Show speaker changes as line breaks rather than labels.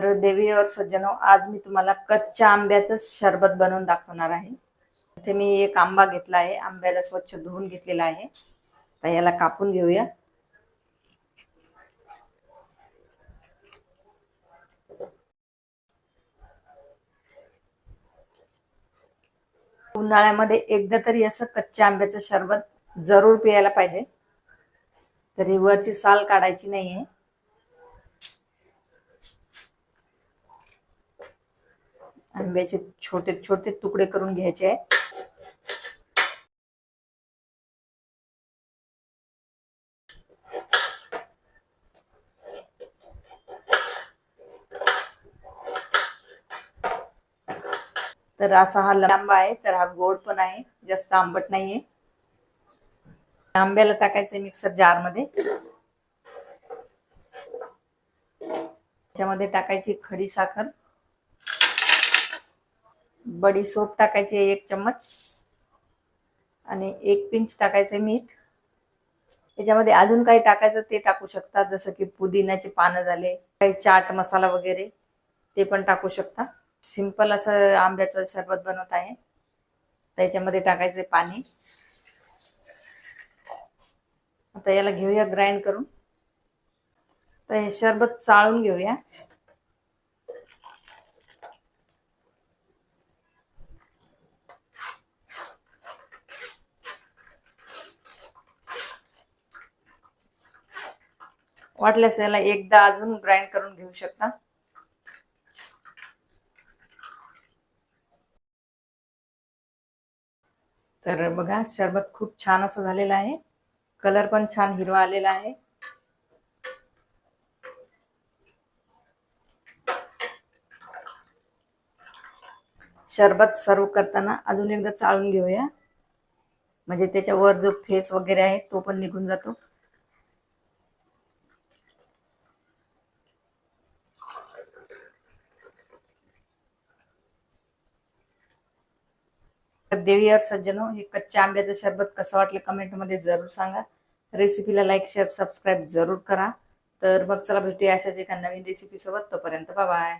तर देवी और सज्जनो आज मी तुम्हाला कच्च्या आंब्याचं शरबत बनवून दाखवणार आहे. इथे मी एक आंबा घेतला आहे आंब्याला स्वच्छ धुवून घेतलेला आहे. तर याला कापून घेऊया. उन्हाळ्यामध्ये एकदा तरी असं कच्च्या आंब्याचं शरबत जरूर पियायला पाहिजे. तरी वरची साल काढायची नाहीये. आंब्याचे छोटे छोटे तुकडे करून घ्यायचे आहेत. तर असा हा लांबा आहे तर हा गोड पण आहे जास्त आंबट नाहीये. आंब्याला टाकायचं मिक्सर जारमध्ये त्याच्यामध्ये टाकायची खडी साखर. बडी सोप टाकायची एक चम्मच आणि एक पिंच टाकायचे मीठ. याच्यामध्ये अजून काही टाकायचं ते टाकू शकता जसं की पुदिन्याचे पानं झाले काही चाट मसाला वगैरे ते पण टाकू शकता. सिंपल असं आंब्याचं सरबत बनवत आहे. त्याच्यामध्ये टाकायचं पाणी. आता याला घेऊया ग्राइंड करून. तर हे शरबत चाळून घेऊया. वाटल्यास याला एकदा अजून ग्राइंड करून घेऊ शकता. तर बघा शरबत खूप छान असं झालेलं आहे. कलर पण छान हिरवा आलेला आहे. शरबत सर्व करताना अजून एकदा चाळून घेऊया. म्हणजे त्याच्यावर जो फेस वगैरे आहे तो पण निघून जातो. तर देवी और सज्जनो हे कच्च्या आंब्याचं शरबत कसं वाटलं कमेंटमध्ये जरूर सांगा. रेसिपीला लाईक शेअर सबस्क्राईब जरूर करा. तर मग चला भेटूया अशाच एका नवीन रेसिपी सोबत. तोपर्यंत बाय